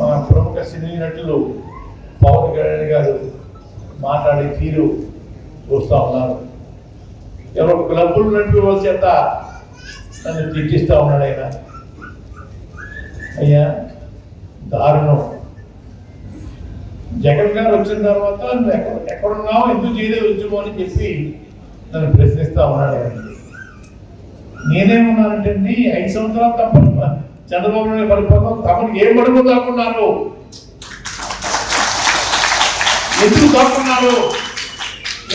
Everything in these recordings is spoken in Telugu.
మన ప్రముఖ సినీ నటులు పవన్ కళ్యాణ్ గారు మాట్లాడే తీరు చూస్తూ ఉన్నారు. ఎవరో క్లబ్బులు నడిపే వాళ్ళ చేత నన్ను తిట్టిస్తూ ఉన్నాడు ఆయన. అయ్యా దారుణం. జగన్ గారు వచ్చిన తర్వాత నువ్వు ఎక్కడ ఎక్కడున్నావు ఎందుకు చేయలేదు ఉద్యమం అని చెప్పి నన్ను ప్రశ్నిస్తా ఉన్నాడు ఆయన. నేనేమన్నానంటే అండి ఐదు సంవత్సరాలు తప్ప చంద్రబాబు నాయుడు పరిపాలన తమను ఏం మడుగు దాక్కున్నారు? ఎందుకు దాక్కున్నారు?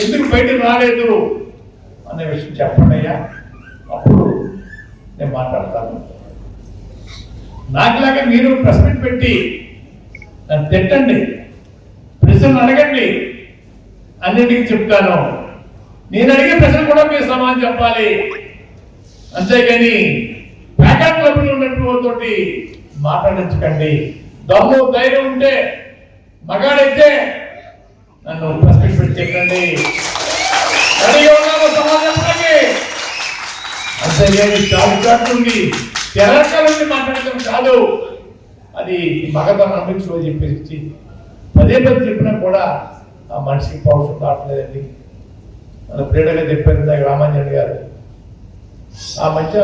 ఎందుకు బయటకు రాలేదు? అనే విషయం చెప్పండి అయ్యా. అప్పుడు నేను మాట్లాడతాను. నాకులాగా మీరు ప్రెస్ మీట్ పెట్టి నన్ను తిట్టండి ప్రశ్నలు అడగండి అన్నింటికి చెప్తాను. నేను అడిగే ప్రశ్న కూడా మీరు సమాధానం చెప్పాలి. అంతేగాని ప్యాకెట్ ఉన్నట్టు వాళ్ళతోటి మాట్లాడించకండి. దమ్ము ధైర్యం ఉంటే మగాడైతే నన్ను ప్రెస్ పెట్టి చెప్పండి రెడీగా ఉన్నాను సమాధానం చెప్పండి అంతేగాని చాలు మాట్లాడటం కాదు. అది మగతనం అనిపించుకో చెప్పేసి పదే పది చెప్పినా కూడా ఆ మనిషికి పౌరుషం రావట్లేదండి మన ప్రేడగా చెప్పారు రామాంజన్ గారు. ఆ మధ్య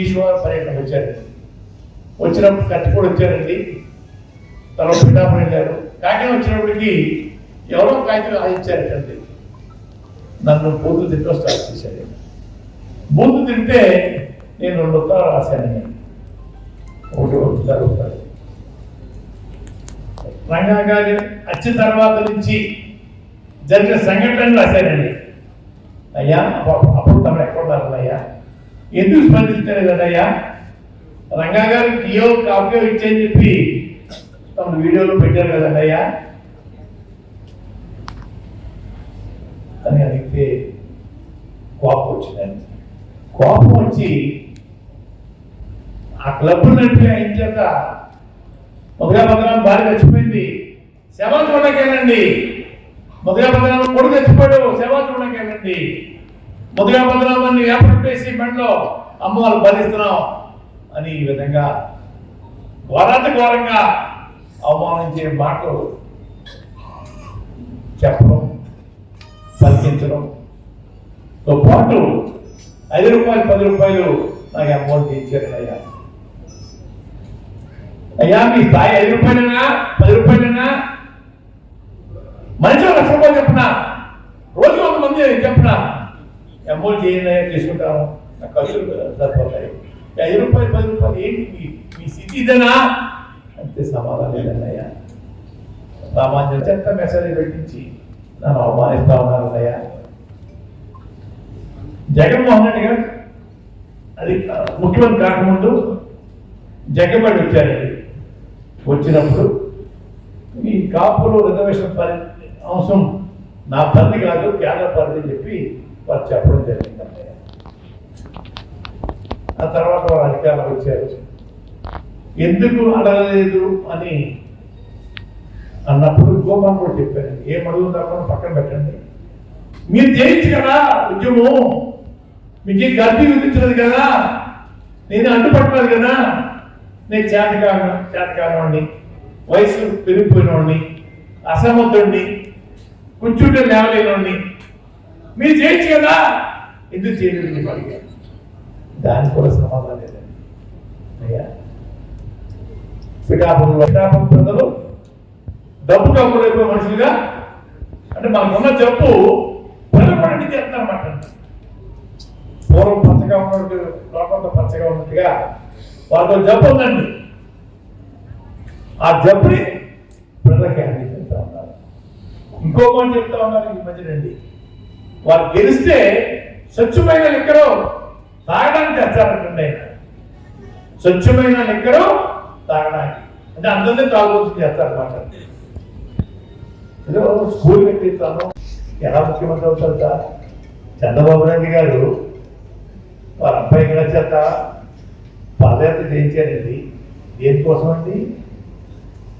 ఈశ్వర పర్యటన వచ్చారండి వచ్చినప్పుడు కట్టుకొని వచ్చారండి. తర్వాత పిఠాపురం వెళ్ళారు. కాకినాడ వచ్చినప్పటికి ఎవరో కాగితం రాయించారటండి. నన్ను బూతులు తింటూ స్టార్ట్ చేశాడు బూతులు తింటే నేను రెండు ఉత్తరాలు రాశాను. ఒకటి ఉత్తరాలు ఉత్తరాలు రంగా గారి వచ్చిన తర్వాత నుంచి జరిగిన సంఘటనలు రాశానండి అయ్యా అప్పుడు తమ తమను ఎక్కడ అయ్యా? ఎందుకు స్పందించలేదు అయ్యా రంగా గారు టీయో కాఫీయో ఇచ్చని చెప్పి తమ వీడియోలో పెట్టారు కదండి అని అడిగితే కోపం వచ్చిందండి కోపం వచ్చి ఆ క్లబ్ నడిపి అయిన చేత మొదగా భద్రం భార్య చచ్చిపోయింది. శవ చూడకేనండి మొదగా భద్రం కొడుకు చచ్చిపోయాడు. శవ చూడకేనండి మొదగా భద్రం అని ఏర్పాటు చేసి బండిలో అమ్మవారు బంధిస్తున్నాం అని ఈ విధంగా ఘోరాత ఘోరంగా అవమానించే మాటలు చెప్పడం పలికించడం. తో పాటు ఐదు రూపాయలు పది రూపాయలు నాకు అమౌంట్ ఇచ్చారు అయ్యా. అయ్యా మీ స్థాయి ఐదు రూపాయలైనా పది రూపాయలైనా? మనిషి లక్ష రూపాయలు చెప్పిన రోజు వంద మంది చెప్పిన అమౌంట్ చేయండి తీసుకుంటాను నా ఖర్చులు సరిపోతాయి. ఐదు రూపాయలు పది రూపాయలు ఏంటి మీ- మీ స్థితి ఇదేనా అంతే సమాధానం లేదన్నయ్యా. సామాన్య చెత్త మెసేజ్ పెట్టించి నన్ను అవమానిస్తా ఉన్నారు అన్నయ్యా జగన్మోహన్ రెడ్డి గారు అది ముఖ్యమంత్రి కాకముందు జగన్మోహన్ వచ్చారండి వచ్చినప్పుడు ఈ కాపులు రిజర్వేషన్ పరి అంశం నా పరిధి కాదు కేంద్ర పరిధి అని చెప్పి వారు చెప్పడం జరిగింది ఆ తర్వాత వారు అధికారులు వచ్చారు. ఎందుకు అడగలేదు అని అన్నప్పుడు గోపాల్ కూడా చెప్పారండి ఏం అడుగుతామో పక్కన పెట్టండి. మీరు చేయొచ్చు కదా ఉద్యమం. మీకు గర్భీ విధించలేదు కదా. నేను అడ్డుపట్టలేదు కదా. నేను చేతకాను చేతకానవాడిని వయసు పెరిగిపోయినవాడిని అసమర్థుడిని కూర్చుంటే లేవలేనవాడిని మీరు చేయొచ్చు కదా? ఎందుకు చేయలేదు మీకు అడిగారు దానికి కూడా సమాధానం లేదండి అయ్యా. పిఠాపురంలో పిఠాపురం ప్రజలు డబ్బు కమ్ముడైపోయే మనుషులుగా అంటే మనకున్న జబ్బు పిల్లపడి చేస్తారన్నమాట. పూర్వం పచ్చగా ఉన్నట్టు లోపల పచ్చగా ఉన్నట్టుగా వాళ్ళతో జబ్బు ఉందండి. ఆ జబ్బుని ప్రజలకి అందిస్తూ ఉన్నారు ఇంకో మాట చెప్తా ఉన్నారు ఈ మధ్యనండి వారు గెలిస్తే స్వచ్ఛమైన లిక్కరు తాగడానికి తెచ్చారంటండి ఆయన స్వచ్ఛమైన లిక్కరు తాగడానికి. అంటే అందరినీ తాగుబోతు చేస్తారన్నమాట. ఏదో స్కూల్ పెట్టిస్తాను ఎలా ముఖ్యమంత్రి అవుతారు సార్? చంద్రబాబు నాయుడు గారు వారి అబ్బాయి కూడా చేత పాదయాత్ర చేయించారండి. దేనికోసం అండి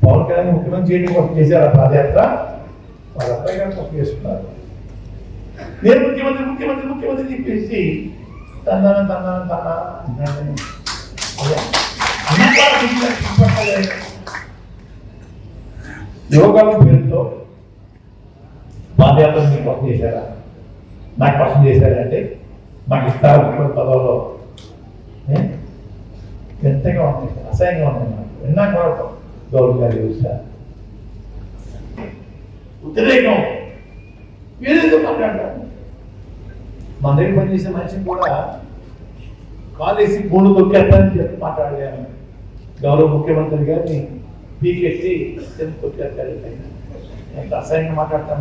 పవన్ కళ్యాణ్ ముఖ్యమంత్రి చేయడం కోసం చేశారు ఆ పాదయాత్ర. వాళ్ళ అబ్బాయి గారు కోసం చేసుకున్నారు. నేను ముఖ్యమంత్రి ముఖ్యమంత్రి ముఖ్యమంత్రి చెప్పేసి తన్నాన తన్నాన తన్నా అన్నాడు. పేరుతో పాదయాత్ర మీరు కోసం చేశారా? నాకు కోసం చేశారంటే మాకు ఇస్తారు ముఖ్యమంత్రి పదవులో? ఎంతగా ఉంది? అసహ్యంగా ఉంది నాకు విన్నాక కూడా గౌరవ గారి చూసా వ్యతిరేకం ఏదేదో మాట్లాడతాం మన దగ్గర పనిచేసే మనిషిని కూడా కాలేసి గూడు తొక్కేస్తానని చెప్పి మాట్లాడాను గౌరవ ముఖ్యమంత్రి గారిని పీకెత్తి ఎందుకు తొక్కేస్తారు ఎంత అసహ్యంగా మాట్లాడతాను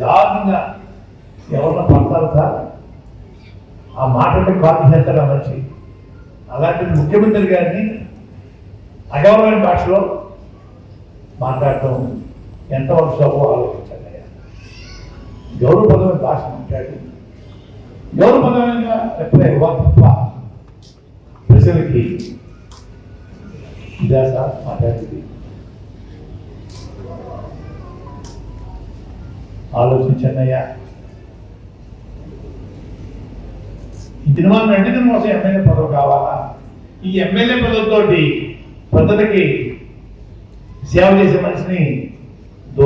దారుణంగా ఎవరన్నా పడతారు సార్? ఆ మాటలు కాల్ చేస్తారు ఆ మనిషి? అలాంటి ముఖ్యమంత్రి గారిని అగౌరవ భాషలో మాట్లాడటం ఎంతవరకు సభ ఆలోచించండి అయ్యా. గౌరవపదమైన భాష మాట్లాడి గౌరవపదమైన ఎప్పుడే? తప్ప ప్రజలకి ఇదా సార్ మాట్లాడింది. ఆలోచించండి అయ్యా. ఈ తిరుమల రెండు తిరుమల ఎమ్మెల్యే పదవి కావాలా? ఈ ఎమ్మెల్యే పదవితోటి ప్రజలకి సేవ చేసే మనిషిని